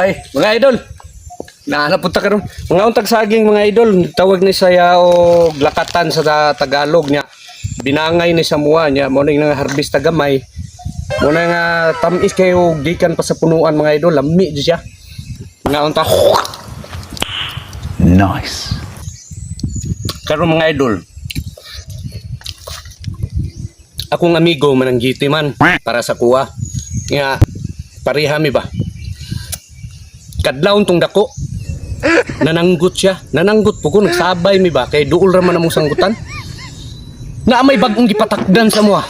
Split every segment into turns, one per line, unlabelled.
Ay, mga idol. Naanapunta ka ron. Mga untag saging mga idol, tawag ni saya o lakatan sa ta- Tagalog niya. Binangay ni sa mua niya, mo ning nga harvest ta gamay. Mo na nga tamis kayo gikan pa sa punuan mga idol, lami di siya. Mga unta
Nice.
karon mga idol. Akong amigo mananggiti man para sa kuha. Nga parihami ba? Kadlawon tong dako. Nananggut siya. Nananggut po ko. Nagsabay mi ba? Kay duol raman among sanggutan. Na may bagong gipatakdan sa mo. ah.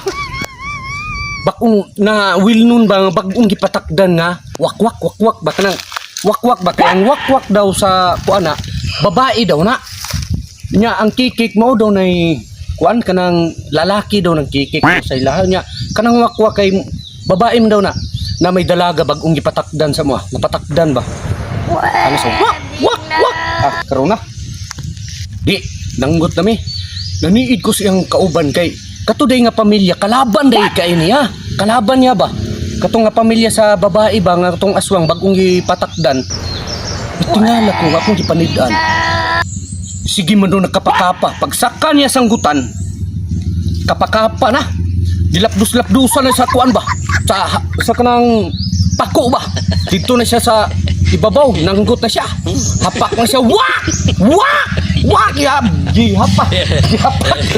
Bagong na will nun ba bagong gipatakdan nga wak wak wak wak ba kanang wak wak ba kay ang wak wak daw sa kuana babae daw na nya ang kikik mo daw nay kuan kanang lalaki daw ng kikik sa ilahan niya kanang wak wak kay babae mo daw na na may dalaga bagong gipatakdan sa mo ah. napatakdan ba? Ano sa wak! Wak! Wak! Ah karon na. Di nanggot na mi. Naniid ko siyang kauban kay katuday nga pamilya kalaban day kay niya kalaban niya ba? Katong nga pamilya sa babae ba nga katong aswang bagong gipatakdan tingala ko akong gipanidaan. Sige man daw nakapakapa. Pagsaka niya sanggutan kapakapa na. Dilapdus-lapdusan na sa kuan ba sa sa kanang pako ba? Dito na siya sa ibabaw nanggut na siya. Hapak na siya. Wak wak wak ya di hapak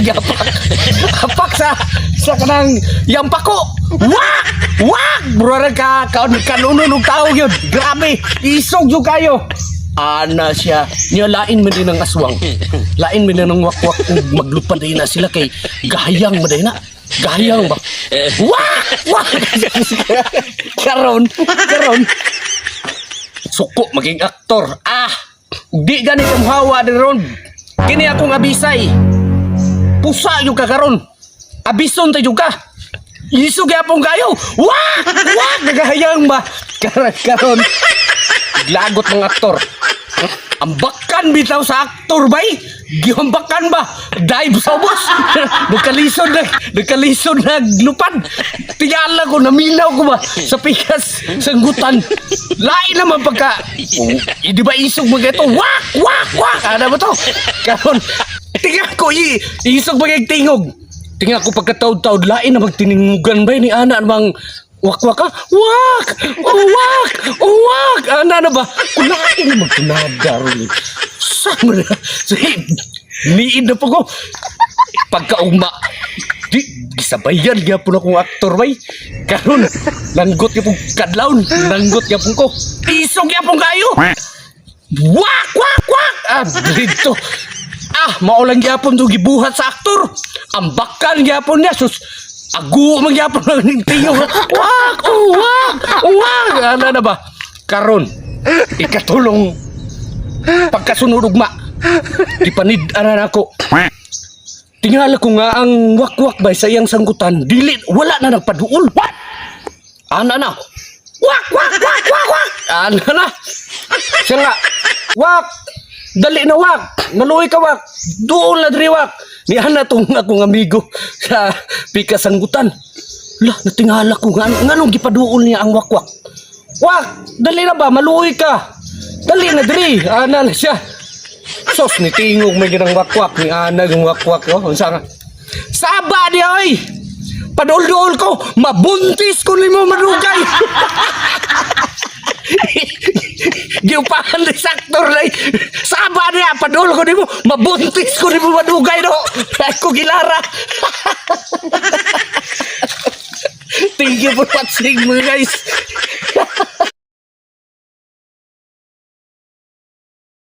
di hapak sa sa kanang yang pako. Wak wak bro ka kaon kanuno ng tao yun. Grabe. Isog yung kayo. Ana siya. Niya lain man din ng aswang. Lain man din ng wakwak. Din na sila kay gahayang man gahayang ba wak wak karon karon suko maging aktor ah di gani kang hawa din ron kini akong abisay pusa yung kakaron abison tayo ka Isog yapong kayo! Wak! Wak! Nagahayang ba? Karon, karon. Lagot ng aktor. Ambakan bitaw sa aktor bay. Giambakan ba? Dive sa ubos. Nagkalisod na, nagkalisod na lupad. Tingala ko, naminaw ko ba sa pikas, sanggutan. Lain naman pagka, oh, eh, di ba isog mo ito? Wak! Wak! Wak! Ano ba to? Karon, tingnan ko, i, isog mo tingog. Tingnan ko pagkataod-taod, lain na magtiningugan ba ni Ana bang wak-wak ka? Wak! Oh, wak! Oh, wak! Ana na ba? Kung lain na magtinada rin. Saan mo na? Sige, liid na po ko. Pagkaugma, di, gisabayan niya po na kong aktor bay. Karon, langgot niya pong kadlawon, langgot niya pong ko. Isog niya pong kayo! Wak! Wak! Wak! Ah, dito. Ah, maulang gyapon to gibuhat sa aktor. Ang bakal gyapon niya sus agu man gyapon ng tiyo. Wak, oh, wak, wak. Ano na ba? Karon, ikatulong pagkasunod ugma. Dipanid ana ako. Tingala ko nga ang wakwak ba sa iyang sanggutan. Dili wala na nagpaduol. What? Ana na. Wak, wak, wak, wak, wak. Ana na. Siya nga, wak, dali na wak, naluwi ka wak, doon na diri wak. Ni ana tong akong amigo sa pika sanggutan. Lah, natingala ko nga, nganong gipaduol niya ang wakwak. Wak, dali na ba, maluwi ka. Dali na diri, ana na siya. Sos ni tingog may ginang wakwak ni ana yung wakwak oh. Unsa nga? Saba di oy. Padol-dol ko, mabuntis ko nimo madugay. Giupahan ni saktor lay. Saba niya, padol ko nimo, mabuntis ko nimo madugay no. Ay ko gilara. Thank you for watching mga guys.